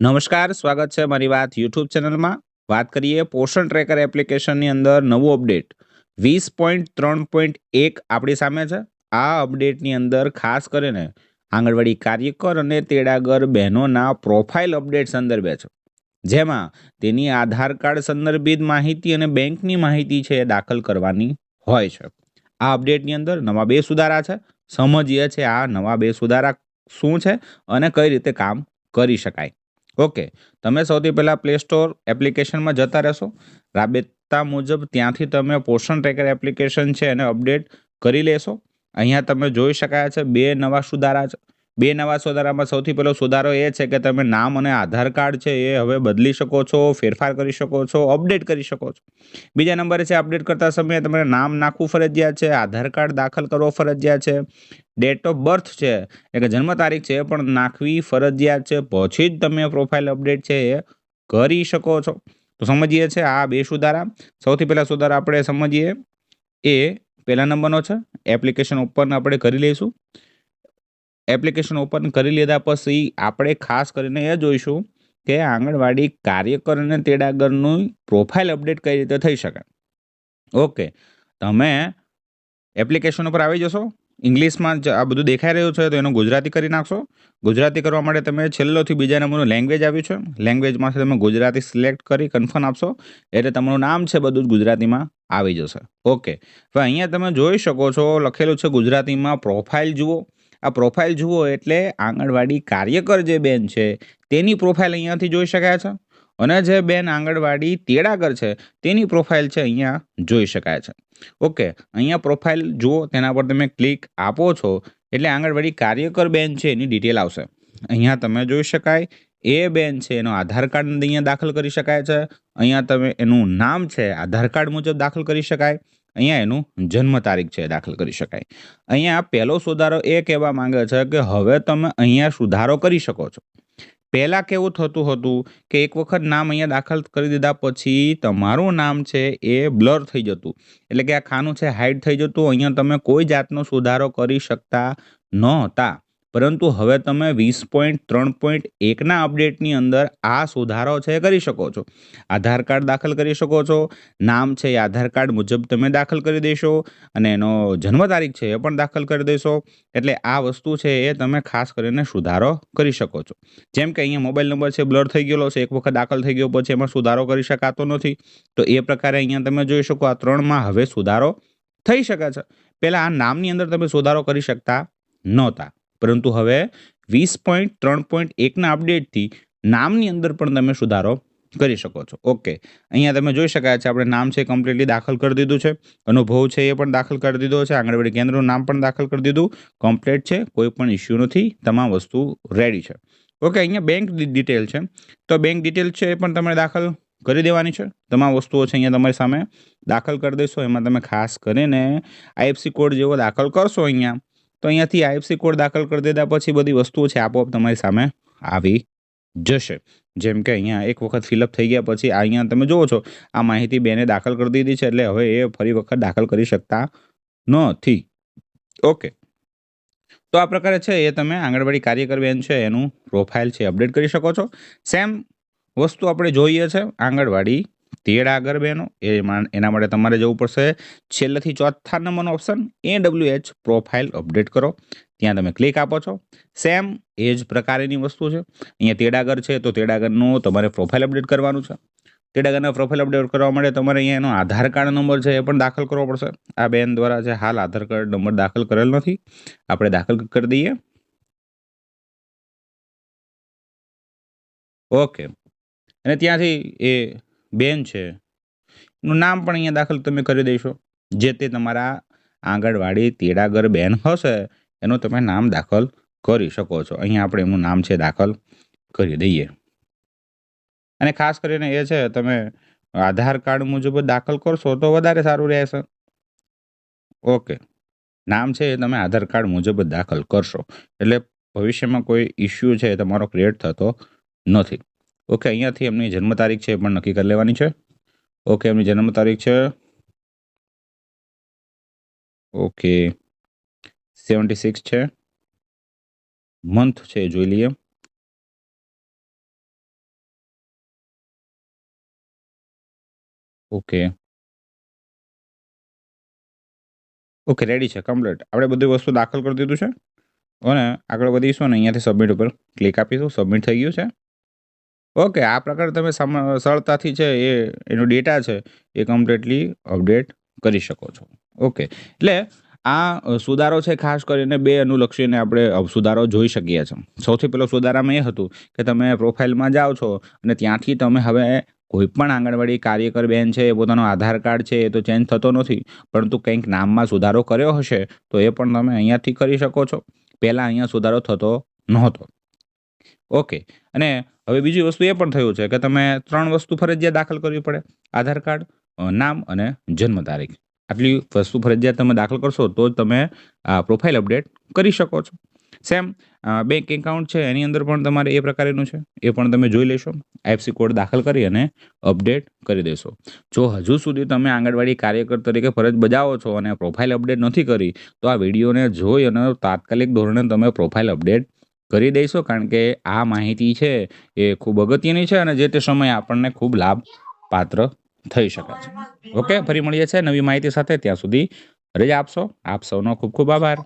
નમસ્કાર, સ્વાગત છે મારી વાત યુટ્યુબ ચેનલમાં. વાત કરીએ પોષણ ટ્રેકર એપ્લિકેશનની અંદર નવું અપડેટ વીસ પોઈન્ટ ત્રણ પોઈન્ટ એક આપણી સામે છે. આ અપડેટની અંદર ખાસ કરીને આંગણવાડી કાર્યકર અને તેડાગર બહેનોના પ્રોફાઇલ અપડેટ સંદર્ભે છે. જેમાં તેની આધાર કાર્ડ સંદર્ભિત માહિતી અને બેંકની માહિતી છે એ દાખલ કરવાની હોય છે. આ અપડેટની અંદર નવા બે સુધારા છે. સમજીએ છે આ નવા બે સુધારા શું છે અને કઈ રીતે કામ કરી શકાય. ઓકે, તમે સૌથી પહેલાં પ્લે સ્ટોર એપ્લિકેશનમાં જતા રહેશો. રાબેતા મુજબ ત્યાંથી તમે પોષણ ટ્રેકર એપ્લિકેશન છે એને અપડેટ કરી લેશો. અહીંયા તમે જોઈ શકાય છે બે નવા સુધારા છે. બે નવા સુધારામાં સૌથી પહેલો સુધારો એ છે કે તમે નામ અને આધાર કાર્ડ છે એ હવે બદલી શકો છો, ફેરફાર કરી શકો છો, અપડેટ કરી શકો છો. બીજા નંબરે છે અપડેટ કરતા સમયે તમારે નામ નાખવું ફરજિયાત છે, આધાર કાર્ડ દાખલ કરવો ફરજિયાત છે. ડેટ ઓફ બર્થ છે, એટલે જન્મ તારીખ છે, પણ નાખવી ફરજિયાત છે. પછી જ તમે પ્રોફાઇલ અપડેટ છે એ કરી શકો છો. તો સમજીએ છે આ બે સુધારા. સૌથી પહેલાં સુધારા આપણે સમજીએ. એ પહેલા નંબરનો છે. એપ્લિકેશન ઓપન આપણે કરી લઈશું. એપ્લિકેશન ઓપન કરી લીધા પછી આપણે ખાસ કરીને એ જોઈશું કે આંગણવાડી કાર્યકર અને તેડાગરનું પ્રોફાઇલ અપડેટ કઈ રીતે થઈ શકે. ઓકે તમે એપ્લિકેશન ઉપર આવી જશો. ઇંગ્લિશમાં જ આ બધું દેખાઈ રહ્યું છે, તો એનું ગુજરાતી કરી નાખશો. ગુજરાતી કરવા માટે તમે છેલ્લોથી બીજા નંબરનું લેંગ્વેજ આવ્યું છે. લેંગ્વેજમાંથી તમે ગુજરાતી સિલેક્ટ કરી કન્ફર્મ આપશો. એટલે તમારું નામ છે બધું જ ગુજરાતીમાં આવી જશે. ઓકે હવે અહીંયા તમે જોઈ શકો છો, લખેલું છે ગુજરાતીમાં પ્રોફાઇલ જુઓ. આ પ્રોફાઇલ જુઓ એટલે આંગણવાડી કાર્યકર જે બેન છે, તેની પ્રોફાઇલ અહીંયાથી જોઈ શકાય છે. અને જે બેન આંગણવાડી તેડાગર છે, તેની પ્રોફાઇલ છે અહીંયા જોઈ શકાય છે. ઓકે, અહીંયા પ્રોફાઇલ જુઓ, તેના પર તમે ક્લિક આપો છો, એટલે આંગણવાડી કાર્યકર બેન છે, એની ડિટેલ આવશે. અહીંયા તમે જોઈ શકાય, એ બેન છે, એનો આધાર કાર્ડ અહીંયા દાખલ કરી શકાય છે. અહીંયા તમે એનું નામ છે, આધાર કાર્ડ મુજબ દાખલ કરી શકાય. અહીંયા એનું જન્મ તારીખ છે દાખલ કરી શકાય. અહીંયા પહેલો સુધારો એ કહેવા માંગે છે કે હવે તમે અહીંયા સુધારો કરી શકો છો. પહેલાં કેવું થતું હતું કે એક વખત નામ અહીંયા દાખલ કરી દીધા પછી તમારું નામ છે એ બ્લર થઈ જતું. એટલે કે આ ખાનું છે હાઈડ થઈ જતું. અહીંયા તમે કોઈ જાતનો સુધારો કરી શકતા નહોતા. પરંતુ હવે તમે વીસ પોઈન્ટ ત્રણ પોઈન્ટ એકના અપડેટની અંદર આ સુધારો છે એ કરી શકો છો. આધાર કાર્ડ દાખલ કરી શકો છો. નામ છે એ આધાર કાર્ડ મુજબ તમે દાખલ કરી દેશો અને એનો જન્મ તારીખ છે એ પણ દાખલ કરી દેશો. એટલે આ વસ્તુ છે એ તમે ખાસ કરીને સુધારો કરી શકો છો. જેમ કે અહીંયા મોબાઈલ નંબર છે બ્લર થઈ ગયેલો છે. એક વખત દાખલ થઈ ગયો પછી એમાં સુધારો કરી શકાતો નથી. તો એ પ્રકારે અહીંયા તમે જોઈ શકો આ ત્રણમાં હવે સુધારો થઈ શકે છે. પહેલાં આ નામની અંદર તમે સુધારો કરી શકતા નહોતા. પરંતુ હવે વીસ પોઈન્ટ ત્રણ પોઈન્ટ એકના અપડેટથી નામની અંદર પણ તમે સુધારો કરી શકો છો. ઓકે. અહીંયા તમે જોઈ શકાય છે, આપણે નામ છે કમ્પ્લીટલી દાખલ કરી દીધું છે. અનુભવ છે એ પણ દાખલ કરી દીધો છે. આંગણવાડી કેન્દ્રનું નામ પણ દાખલ કરી દીધું. કમ્પ્લીટ છે, કોઈ પણ ઇસ્યુ નથી. તમામ વસ્તુ રેડી છે. ઓકે, અહીંયા બેંક ડિટેલ છે. તો બેંક ડિટેલ છે એ પણ તમે દાખલ કરી દેવાની છે. તમામ વસ્તુઓ છે અહીંયા તમારી સામે દાખલ કરી દેશો એમાં તમે ખાસ કરીને આઈએફસી કોડ જેવો દાખલ કરશો અહીંયા તો અહીંયાથી આઈએફસી કોડ દાખલ કરી દીધા પછી બધી વસ્તુઓ છે આપોઆપ તમારી સામે આવી જશે. જેમ કે અહીંયા એક વખત ફિલઅપ થઈ ગયા પછી અહીંયા તમે જુઓ છો, આ માહિતી બેને દાખલ કરી દીધી છે એટલે હવે એ ફરી વખત દાખલ કરી શકતા નથી. ઓકે તો આ પ્રકારે છે એ તમે આંગણવાડી કાર્યકર બેન છે, એનું પ્રોફાઇલ છે અપડેટ કરી શકો છો. સેમ વસ્તુ આપણે જોઈએ છે આંગણવાડી તેડાગર બહેનો એ એના માટે તમારે જવું પડશે છેલ્લેથી ચોથા નંબરનો option A W H profile update કરો. ત્યાં તમે ક્લિક આપો છો. સેમ એ જ પ્રકારની વસ્તુ છે. અહીંયા તેડાગર છે, તો તેડાગરનું તમારે પ્રોફાઇલ અપડેટ કરવાનું છે. તેડાગરના પ્રોફાઇલ અપડેટ કરવા માટે તમારે અહીંયા એનો આધાર કાર્ડ નંબર છે એ પણ દાખલ કરવો પડશે. આ બેન દ્વારા છે હાલ આધાર કાર્ડ નંબર દાખલ કરેલ નથી. આપણે દાખલ કરી દઈએ. ઓકે. અને ત્યાંથી એ બેન છે. એનું નામ પણ અહીંયા દાખલ તમે કરી દેશો જે તે તમારા આંગણવાડી તેડાગર બેન હશે, એનું તમે નામ દાખલ કરી શકો છો. અહીંયા આપણે એમનું નામ છે દાખલ કરી દઈએ. અને ખાસ કરીને એ છે, તમે આધાર કાર્ડ મુજબ દાખલ કરશો તો વધારે સારું રહેશે. ઓકે. નામ છે એ તમે આધાર કાર્ડ મુજબ દાખલ કરશો. એટલે ભવિષ્યમાં કોઈ ઇસ્યુ છે, તમારો ક્રિએટ થતો નથી. ઓકે અહીંયાથી એમની જન્મ તારીખ છે એ પણ નક્કી કરી લેવાની છે. ઓકે એમની જન્મ તારીખ છે. ઓકે સેવન્ટી સિક્સ છે. મંથ છે જોઈ લઈએ. ઓકે ઓકે રેડી છે કમ્પ્લીટ આપણે બધી વસ્તુ દાખલ કરી દીધું છે. અને આગળ વધીશું અને અહીંયાથી સબમિટ ઉપર ક્લિક આપીશું. સબમિટ થઈ ગયું છે. ઓકે આ પ્રકારે તમે સરળતાથી છે એ, એનો ડેટા છે એ કમ્પ્લીટલી અપડેટ કરી શકો છો. ઓકે એટલે આ સુધારો છે ખાસ કરીને બે અનુલક્ષીને આપણે સુધારો જોઈ શકીએ છીએ. સૌથી પહેલો સુધારામાં એ હતું કે તમે પ્રોફાઇલમાં જાઓ છો અને ત્યાંથી તમે હવે કોઈ પણ આંગણવાડી કાર્યકર બેન છે, એ પોતાનો આધાર કાર્ડ છે, એ તો ચેન્જ થતો નથી, પરંતુ કંઈક નામમાં સુધારો કર્યો હશે, તો એ પણ તમે અહીંયાથી કરી શકો છો. પહેલાં અહીંયા સુધારો થતો નહોતો. ઓકે અને હવે બીજી વસ્તુ એ પણ થયું છે કે તમે ત્રણ વસ્તુ ફરજિયાત દાખલ કરવી પડે. આધાર કાર્ડ નામ અને જન્મ તારીખ. આટલી વસ્તુ ફરજિયાત તમે દાખલ કરશો તો જ તમે આ પ્રોફાઇલ અપડેટ કરી શકો છો. સેમ બેંક એકાઉન્ટ છે, એની અંદર પણ તમારે એ પ્રકારેનું છે. એ પણ તમે જોઈ લેશો. આઈએફસી કોડ દાખલ કરી અને અપડેટ કરી દેશો. જો હજુ સુધી તમે આંગણવાડી કાર્યકર તરીકે ફરજ બજાવો છો અને પ્રોફાઇલ અપડેટ નથી કરી, તો આ વિડીયોને જોઈ અને તાત્કાલિક ધોરણે તમે પ્રોફાઇલ અપડેટ કરી દઈશું કારણ કે આ માહિતી છે એ ખૂબ અગત્યની છે અને જે તે સમયે આપણને ખૂબ લાભ પાત્ર થઈ શકે છે. ઓકે ફરી મળીએ છીએ નવી માહિતી સાથે. ત્યાં સુધી રજા આપશો. આપ સૌનો ખૂબ ખૂબ આભાર.